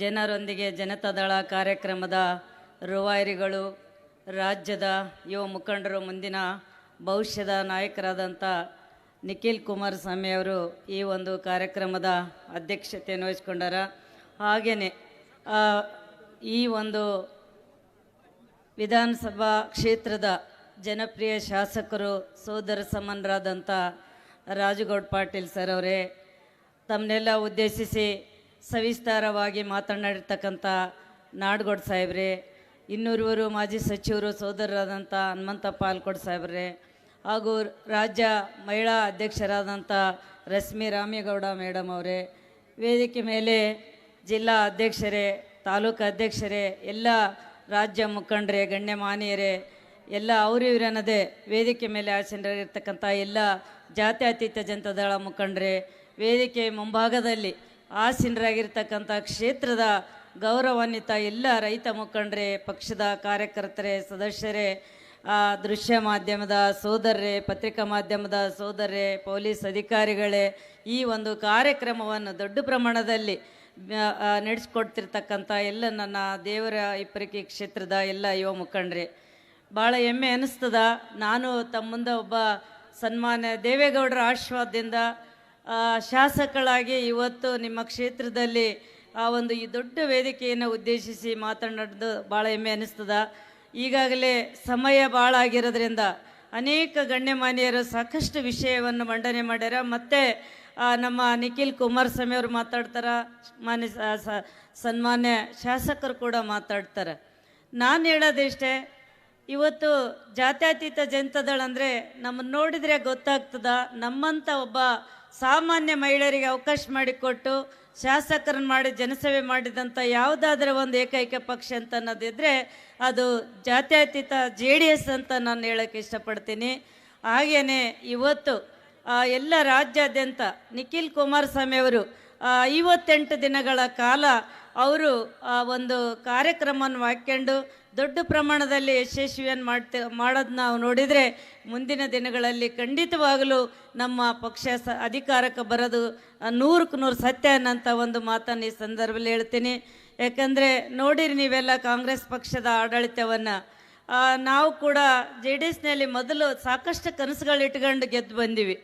ಜನರೊಂದಿಗೆ ಜನತಾದಳ ಕಾರ್ಯಕ್ರಮದ ರೂವಾರಿಗಳು, ರಾಜ್ಯದ ಯುವ ಮುಖಂಡರು, ಮುಂದಿನ ಭವಿಷ್ಯದ ನಾಯಕರಾದಂಥ ನಿಖಿಲ್ ಕುಮಾರಸ್ವಾಮಿ ಅವರು ಈ ಒಂದು ಕಾರ್ಯಕ್ರಮದ ಅಧ್ಯಕ್ಷತೆಯನ್ನು ವಹಿಸ್ಕೊಂಡಾರ. ಹಾಗೆಯೇ ಈ ಒಂದು ವಿಧಾನಸಭಾ ಕ್ಷೇತ್ರದ ಜನಪ್ರಿಯ ಶಾಸಕರು, ಸೋದರ ಸಮನರಾದಂಥ ರಾಜುಗೌಡ ಪಾಟೀಲ್ ಸರ್ ಅವರೇ, ತಮ್ಮನ್ನೆಲ್ಲ ಉದ್ದೇಶಿಸಿ ಸವಿಸ್ತಾರವಾಗಿ ಮಾತನಾಡಿರ್ತಕ್ಕಂಥ ನಾಡ್ಗೋಡ್ ಸಾಹೇಬ್ರೆ ಇನ್ನೂರುವರು ಮಾಜಿ ಸಚಿವರು ಸೋದರರಾದಂಥ ಹನುಮಂತ ಪಾಲ್ಕೋಡ್ ಸಾಹೇಬ್ರೆ, ಹಾಗೂ ರಾಜ್ಯ ಮಹಿಳಾ ಅಧ್ಯಕ್ಷರಾದಂಥ ರಶ್ಮಿ ರಾಮೇಗೌಡ ಮೇಡಮ್ ಅವರೇ, ವೇದಿಕೆ ಮೇಲೆ ಜಿಲ್ಲಾ ಅಧ್ಯಕ್ಷರೇ, ತಾಲೂಕು ಅಧ್ಯಕ್ಷರೇ, ಎಲ್ಲ ರಾಜ್ಯ ಮುಖಂಡರೇ, ಗಣ್ಯ ಮಾನ್ಯರೇ, ಎಲ್ಲ ಅವರು ಇವರನ್ನದೇ ವೇದಿಕೆ ಮೇಲೆ ಆಸೀನರಾಗಿರ್ತಕ್ಕಂಥ ಎಲ್ಲ ಜಾತ್ಯತೀತ ಜನತಾದಳ ಮುಖಂಡರೇ, ವೇದಿಕೆ ಮುಂಭಾಗದಲ್ಲಿ ಆಸೀನರಾಗಿರ್ತಕ್ಕಂಥ ಕ್ಷೇತ್ರದ ಗೌರವಾನ್ವಿತ ಎಲ್ಲ ರೈತ ಮುಖಂಡರೇ, ಪಕ್ಷದ ಕಾರ್ಯಕರ್ತರೇ, ಸದಸ್ಯರೇ ದೃಶ್ಯ ಮಾಧ್ಯಮದ ಸೋದರರೇ, ಪತ್ರಿಕಾ ಮಾಧ್ಯಮದ ಸೋದರರೇ, ಪೊಲೀಸ್ ಅಧಿಕಾರಿಗಳೇ, ಈ ಒಂದು ಕಾರ್ಯಕ್ರಮವನ್ನು ದೊಡ್ಡ ಪ್ರಮಾಣದಲ್ಲಿ ನಡೆಸ್ಕೊಡ್ತಿರ್ತಕ್ಕಂಥ ಎಲ್ಲ ನನ್ನ ದೇವರ ಇಪ್ಪರಿಕೆ ಕ್ಷೇತ್ರದ ಎಲ್ಲ ಯುವ ಮುಖಂಡರೇ. ಭಾಳ ಹೆಮ್ಮೆ ಅನ್ನಿಸ್ತದ ನಾನು ತಮ್ಮ ಮುಂದೆ ಒಬ್ಬ ಸನ್ಮಾನ್ಯ ದೇವೇಗೌಡರ ಆಶೀರ್ವಾದದಿಂದ ಶಾಸಕಳಾಗಿ ಇವತ್ತು ನಿಮ್ಮ ಕ್ಷೇತ್ರದಲ್ಲಿ ಆ ಒಂದು ಈ ದೊಡ್ಡ ವೇದಿಕೆಯನ್ನು ಉದ್ದೇಶಿಸಿ ಮಾತನಾಡೋದು ಭಾಳ ಹೆಮ್ಮೆ ಅನ್ನಿಸ್ತದ ಈಗಾಗಲೇ ಸಮಯ ಭಾಳ ಆಗಿರೋದ್ರಿಂದ ಅನೇಕ ಗಣ್ಯಮಾನ್ಯರು ಸಾಕಷ್ಟು ವಿಷಯವನ್ನು ಮಂಡನೆ ಮಾಡ್ಯಾರ. ಮತ್ತು ನಮ್ಮ ನಿಖಿಲ್ ಕುಮಾರಸ್ವಾಮಿ ಅವರು ಮಾತಾಡ್ತಾರೆ. ಮಾನ್ಯ ಸನ್ಮಾನ್ಯ ಶಾಸಕರು ಕೂಡ ಮಾತಾಡ್ತಾರೆ. ನಾನು ಹೇಳೋದಿಷ್ಟೇ ಇವತ್ತು ಜಾತ್ಯತೀತ ಜನತಾದಳ ಅಂದರೆ ನಮ್ಮನ್ನು ನೋಡಿದರೆ ಗೊತ್ತಾಗ್ತದ. ನಮ್ಮಂಥ ಒಬ್ಬ ಸಾಮಾನ್ಯ ಮಹಿಳೆಯರಿಗೆ ಅವಕಾಶ ಮಾಡಿಕೊಟ್ಟು ಶಾಸಕರನ್ನು ಮಾಡಿ ಜನಸೇವೆ ಮಾಡಿದಂಥ ಯಾವುದಾದ್ರೂ ಒಂದು ಏಕೈಕ ಪಕ್ಷ ಅಂತ ಅನ್ನೋದಿದ್ರೆ ಅದು ಜಾತ್ಯತೀತ ಜೆ ಡಿ ಎಸ್ ಅಂತ ನಾನು ಹೇಳೋಕ್ಕೆ ಇಷ್ಟಪಡ್ತೀನಿ. ಹಾಗೆಯೇ ಇವತ್ತು ಎಲ್ಲ ರಾಜ್ಯಾದ್ಯಂತ ನಿಖಿಲ್ ಕುಮಾರಸ್ವಾಮಿ ಅವರು ಐವತ್ತೆಂಟು ದಿನಗಳ ಕಾಲ ಅವರು ಆ ಒಂದು ಕಾರ್ಯಕ್ರಮವನ್ನು ಹಾಕ್ಕೊಂಡು ದೊಡ್ಡ ಪ್ರಮಾಣದಲ್ಲಿ ಯಶಸ್ವಿಯನ್ನು ಮಾಡ್ತ ಮಾಡೋದು ನಾವು ನೋಡಿದರೆ ಮುಂದಿನ ದಿನಗಳಲ್ಲಿ ಖಂಡಿತವಾಗಲೂ ನಮ್ಮ ಪಕ್ಷ ಸ, ಅಧಿಕಾರಕ್ಕೆ ಬರೋದು ನೂರಕ್ಕೆ ನೂರು ಸತ್ಯ ಅನ್ನೋಂಥ ಒಂದು ಮಾತನ್ನು ಈ ಸಂದರ್ಭದಲ್ಲಿ ಹೇಳ್ತೀನಿ. ಯಾಕಂದರೆ ನೋಡಿರಿ ನೀವೆಲ್ಲ ಕಾಂಗ್ರೆಸ್ ಪಕ್ಷದ ಆಡಳಿತವನ್ನು. ನಾವು ಕೂಡ ಜೆ ಡಿ ಎಸ್ನಲ್ಲಿ ಮೊದಲು ಸಾಕಷ್ಟು ಕನಸುಗಳು ಇಟ್ಕೊಂಡು ಗೆದ್ದು ಬಂದೀವಿ.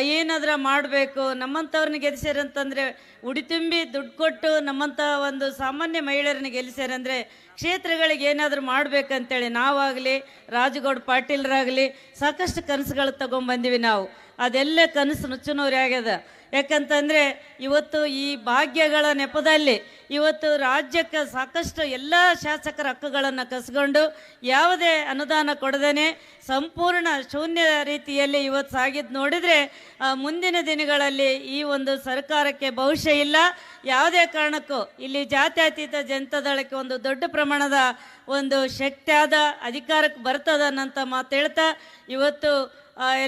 ಏನಾದ್ರ ಮಾಡಬೇಕು. ನಮ್ಮಂಥವ್ರನ್ನ ಗೆಲ್ಲಿಸ್ಯಾರಂತಂದರೆ ಉಡಿ ತುಂಬಿ ದುಡ್ಡು ಕೊಟ್ಟು ನಮ್ಮಂಥ ಒಂದು ಸಾಮಾನ್ಯ ಮಹಿಳೆಯರನ್ನ ಗೆಲ್ಲಿಸ್ಯಾರಂದರೆ ಕ್ಷೇತ್ರಗಳಿಗೆ ಏನಾದರೂ ಮಾಡಬೇಕಂತೇಳಿ ನಾವಾಗಲಿ, ರಾಜಗೌಡ ಪಾಟೀಲರಾಗಲಿ ಸಾಕಷ್ಟು ಕನಸುಗಳು ತಗೊಂಬಂದಿವಿ ನಾವು. ಅದೆಲ್ಲ ಕನಸು ನುಚ್ಚುನೂರಿ ಆಗ್ಯದ. ಯಾಕಂತಂದರೆ ಇವತ್ತು ಈ ಭಾಗ್ಯಗಳ ನೆಪದಲ್ಲಿ ಇವತ್ತು ರಾಜ್ಯಕ್ಕೆ ಸಾಕಷ್ಟು ಎಲ್ಲ ಶಾಸಕರ ಹಕ್ಕುಗಳನ್ನು ಕಸ್ಕೊಂಡು ಯಾವುದೇ ಅನುದಾನ ಕೊಡದೇನೆ ಸಂಪೂರ್ಣ ಶೂನ್ಯ ರೀತಿಯಲ್ಲಿ ಇವತ್ತು ಸಾಗಿದ್ದು ನೋಡಿದರೆ ಮುಂದಿನ ದಿನಗಳಲ್ಲಿ ಈ ಒಂದು ಸರ್ಕಾರಕ್ಕೆ ಭವಿಷ್ಯ ಇಲ್ಲ. ಯಾವುದೇ ಕಾರಣಕ್ಕೂ ಇಲ್ಲಿ ಜಾತ್ಯತೀತ ಜನತಾದಳಕ್ಕೆ ಒಂದು ದೊಡ್ಡ ಪ್ರಮಾಣದ ಒಂದು ಶಕ್ತಿಯಾದ ಅಧಿಕಾರಕ್ಕೆ ಬರ್ತದ ಅನ್ನಂತ ಮಾತು ಹೇಳ್ತಾ, ಇವತ್ತು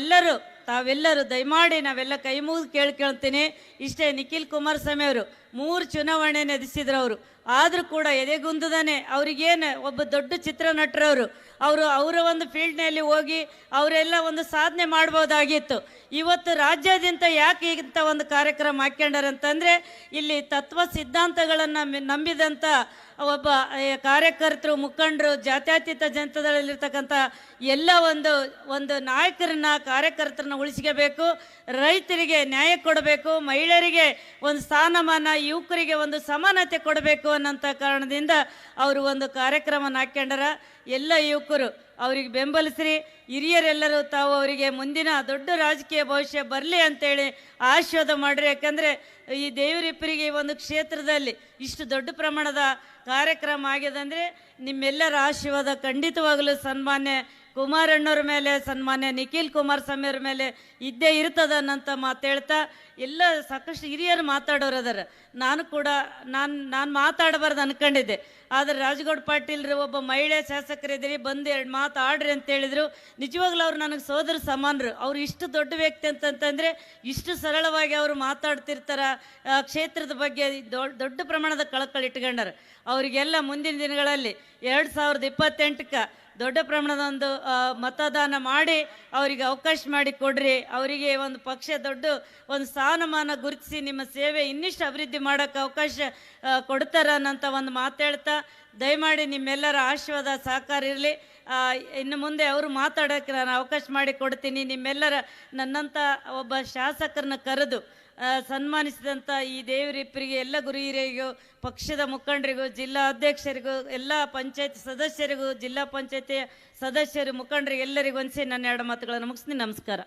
ಎಲ್ಲರೂ ತಾವೆಲ್ಲರೂ ದಯಮಾಡಿ ನಾವೆಲ್ಲ ಕೈ ಮುಗಿದು ಕೇಳ್ಕೊಳ್ತೀನಿ ಇಷ್ಟೇ ನಿಖಿಲ್ ಕುಮಾರಸ್ವಾಮಿ ಅವರು ಮೂರು ಚುನಾವಣೆ ನಡೆಸಿದ್ರು ಅವರು. ಆದರೂ ಕೂಡ ಎದೆಗುಂದದಾನೆ. ಅವ್ರಿಗೇನು ಒಬ್ಬ ದೊಡ್ಡ ಚಿತ್ರ ನಟರವರು ಅವರು ಅವರ ಒಂದು ಫೀಲ್ಡ್ನಲ್ಲಿ ಹೋಗಿ ಅವರೆಲ್ಲ ಒಂದು ಸಾಧನೆ ಮಾಡ್ಬೋದಾಗಿತ್ತು. ಇವತ್ತು ರಾಜ್ಯಾದ್ಯಂತ ಯಾಕೆ ಇಂಥ ಒಂದು ಕಾರ್ಯಕ್ರಮ ಹಾಕ್ಯಂಡಾರಂತಂದರೆ ಇಲ್ಲಿ ತತ್ವ ಸಿದ್ಧಾಂತಗಳನ್ನು ನಂಬಿದಂಥ ಒಬ್ಬ ಕಾರ್ಯಕರ್ತರು, ಮುಖಂಡರು, ಜಾತ್ಯತೀತ ಜನತದಲ್ಲಿರ್ತಕ್ಕಂಥ ಎಲ್ಲ ಒಂದು ಒಂದು ನಾಯಕರನ್ನ, ಕಾರ್ಯಕರ್ತರನ್ನ ಉಳಿಸ್ಕೋಬೇಕು. ರೈತರಿಗೆ ನ್ಯಾಯ ಕೊಡಬೇಕು. ಮಹಿಳೆಯರಿಗೆ ಒಂದು ಸ್ಥಾನಮಾನ, ಯುವಕರಿಗೆ ಒಂದು ಸಮಾನತೆ ಕೊಡಬೇಕು. ಅನ್ನೋಂಥ ಕಾರಣದಿಂದ ಅವರು ಒಂದು ಕಾರ್ಯಕ್ರಮನ ಹಾಕ್ಕೊಂಡಾರ ಎಲ್ಲ ಯುವಕರು ಅವ್ರಿಗೆ ಬೆಂಬಲಿಸ್ರಿ. ಹಿರಿಯರೆಲ್ಲರೂ ತಾವು ಅವರಿಗೆ ಮುಂದಿನ ದೊಡ್ಡ ರಾಜಕೀಯ ಭವಿಷ್ಯ ಬರಲಿ ಅಂತೇಳಿ ಆಶೀರ್ವಾದ ಮಾಡಿರಿ. ಯಾಕಂದರೆ ಈ ದೇವರಿಪ್ಪರಿಗೆ ಈ ಒಂದು ಕ್ಷೇತ್ರದಲ್ಲಿ ಇಷ್ಟು ದೊಡ್ಡ ಪ್ರಮಾಣದ ಕಾರ್ಯಕ್ರಮ ಆಗಿದೆ ಅಂದರೆ ನಿಮ್ಮೆಲ್ಲರ ಆಶೀರ್ವಾದ ಖಂಡಿತವಾಗಲೂ ಸನ್ಮಾನ್ಯ ಕುಮಾರಣ್ಣವ್ರ ಮೇಲೆ ಸನ್ಮಾನ್ಯ ನಿಖಿಲ್ ಕುಮಾರಸ್ವಾಮಿ ಅವ್ರ ಮೇಲೆ ಇದ್ದೇ ಇರ್ತದ ಅನ್ನಂತ ಮಾತೇಳ್ತಾ ಎಲ್ಲ ಸಾಕಷ್ಟು ಹಿರಿಯರು ಮಾತಾಡೋರು ಅದರ. ನಾನು ಕೂಡ, ನಾನು ನಾನು ಮಾತಾಡಬಾರ್ದು ಅನ್ಕೊಂಡಿದ್ದೆ. ಆದರೆ ರಾಜಗೌಡ ಪಾಟೀಲ್ರು ಒಬ್ಬ ಮಹಿಳೆ ಶಾಸಕರಿದ್ದೀರಿ, ಬಂದು ಎರಡು ಮಾತು ಆಡ್ರಿ ಅಂತ ಹೇಳಿದ್ರು. ನಿಜವಾಗ್ಲೂ ಅವ್ರು ನನಗೆ ಸೋದರ ಸಮಾನರು. ಅವ್ರು ಇಷ್ಟು ದೊಡ್ಡ ವ್ಯಕ್ತಿ ಅಂತಂತಂದರೆ ಇಷ್ಟು ಸರಳವಾಗಿ ಅವರು ಮಾತಾಡ್ತಿರ್ತಾರ. ಕ್ಷೇತ್ರದ ಬಗ್ಗೆ ದೊಡ್ಡ ದೊಡ್ಡ ಪ್ರಮಾಣದ ಕಳಕಳಿ ಇಟ್ಕೊಂಡಾರ. ಅವರಿಗೆಲ್ಲ ಮುಂದಿನ ದಿನಗಳಲ್ಲಿ ಎರಡು ಸಾವಿರದ ಇಪ್ಪತ್ತೆಂಟಕ್ಕೆ ದೊಡ್ಡ ಪ್ರಮಾಣದ ಒಂದು ಮತದಾನ ಮಾಡಿ ಅವರಿಗೆ ಅವಕಾಶ ಮಾಡಿ ಕೊಡ್ರಿ. ಅವರಿಗೆ ಒಂದು ಪಕ್ಷ ದೊಡ್ಡ ಒಂದು ಸ್ಥಾನಮಾನ ಗುರುತಿಸಿ ನಿಮ್ಮ ಸೇವೆ ಇನ್ನಿಷ್ಟು ಅಭಿವೃದ್ಧಿ ಮಾಡೋಕ್ಕೆ ಅವಕಾಶ ಆ, ಕೊಡ್ತಾರ ಅನ್ನೋಂಥ ಒಂದು ಮಾತಾಡ್ತಾ ದಯಮಾಡಿ ನಿಮ್ಮೆಲ್ಲರ ಆಶೀರ್ವಾದ ಸಹಕಾರ ಇರಲಿ. ಇನ್ನು ಮುಂದೆ ಅವರು ಮಾತಾಡೋಕ್ಕೆ ನಾನು ಅವಕಾಶ ಮಾಡಿ ಕೊಡ್ತೀನಿ. ನಿಮ್ಮೆಲ್ಲರ ನನ್ನಂಥ ಒಬ್ಬ ಶಾಸಕರನ್ನ ಕರೆದು ಸನ್ಮಾನಿಸಿದಂಥ ಈ ದೇವರಿಪ್ಪರಿಗೆ ಎಲ್ಲ ಗುರು ಹಿರಿಯರಿಗೂ, ಪಕ್ಷದ ಮುಖಂಡರಿಗೂ, ಜಿಲ್ಲಾ ಅಧ್ಯಕ್ಷರಿಗೂ, ಎಲ್ಲ ಪಂಚಾಯತ್ ಸದಸ್ಯರಿಗೂ, ಜಿಲ್ಲಾ ಪಂಚಾಯತಿ ಸದಸ್ಯರು ಮುಖಂಡರಿಗೆ ಎಲ್ಲರಿಗೂ ಹೊಂದಿಸಿ ನನ್ನ ಎರಡು ಮಾತುಗಳನ್ನು ಮುಗಿಸ್ತೀನಿ. ನಮಸ್ಕಾರ.